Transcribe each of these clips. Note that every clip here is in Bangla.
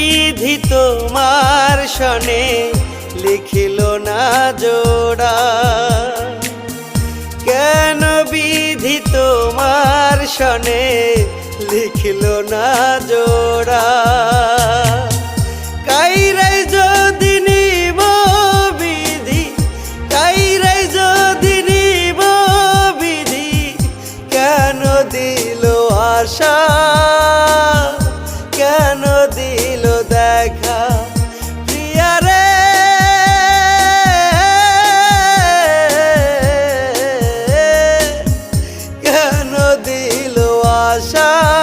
বিধি তোমার শনে লিখিল না জোড়া। কেন বিধি তোমার শনে লিখিল না জোড়া? আশা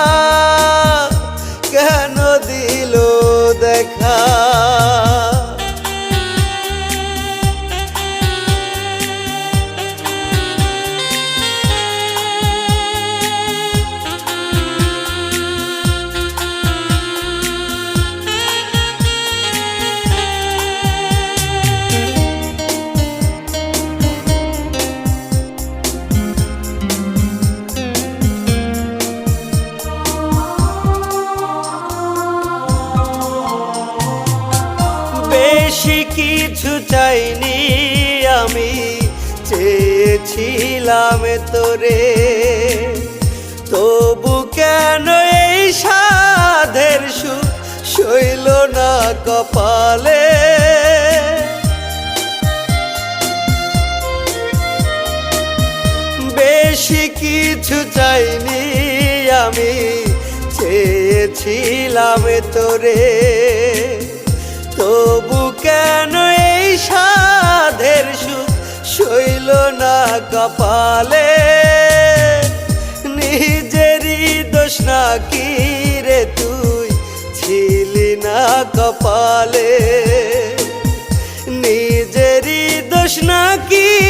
চাইনি আমি, চেয়েছিলাম তোরে। তবু কেন এই সাধের সুখ শৈল না কপালে? বেশি কিছু চাইনি আমি, চেয়েছিলাম তোরে। তবু শৈল না কপালে। নিজেরই দোষ না কি রে তুই ছিলি না কপালে। নিজেরই দোষ না কি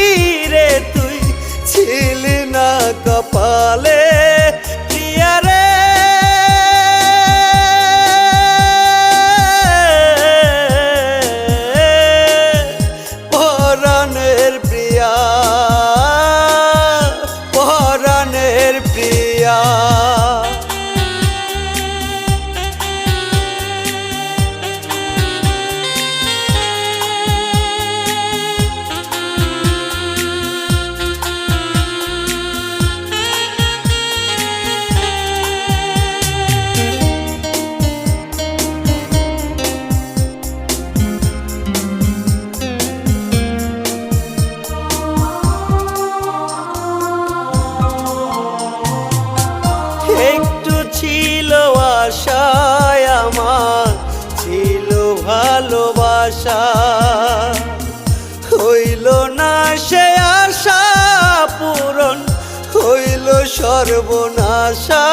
সর্বনাশা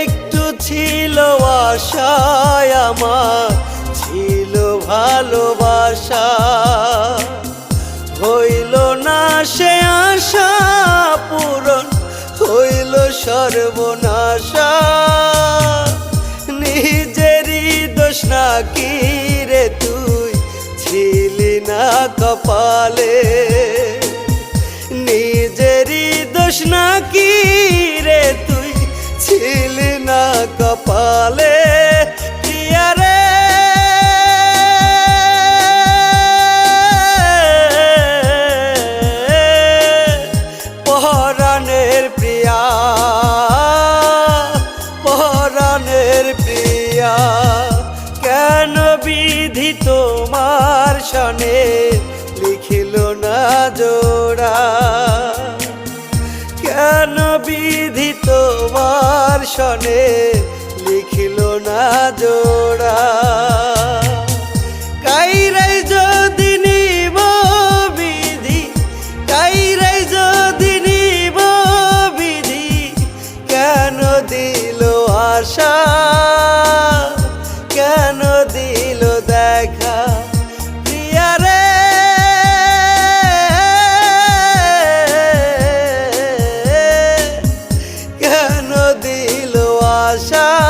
একটু ছিল আশায় আমার, ছিল ভালোবাসা। হইল না সে আশা পূরণ, হইল সর্বনাশা। নিজেরই দোষ না কপালে। নিজেরই দোষ না কি রে তুই? ছিল না কপালে। বিধি তোমার সনে লিখিল না জোড়া। কেন বিধি তোমার সনে লিখিল না জোড়া। দিল দেখা প্রিয়ারে কেন দিল আশা?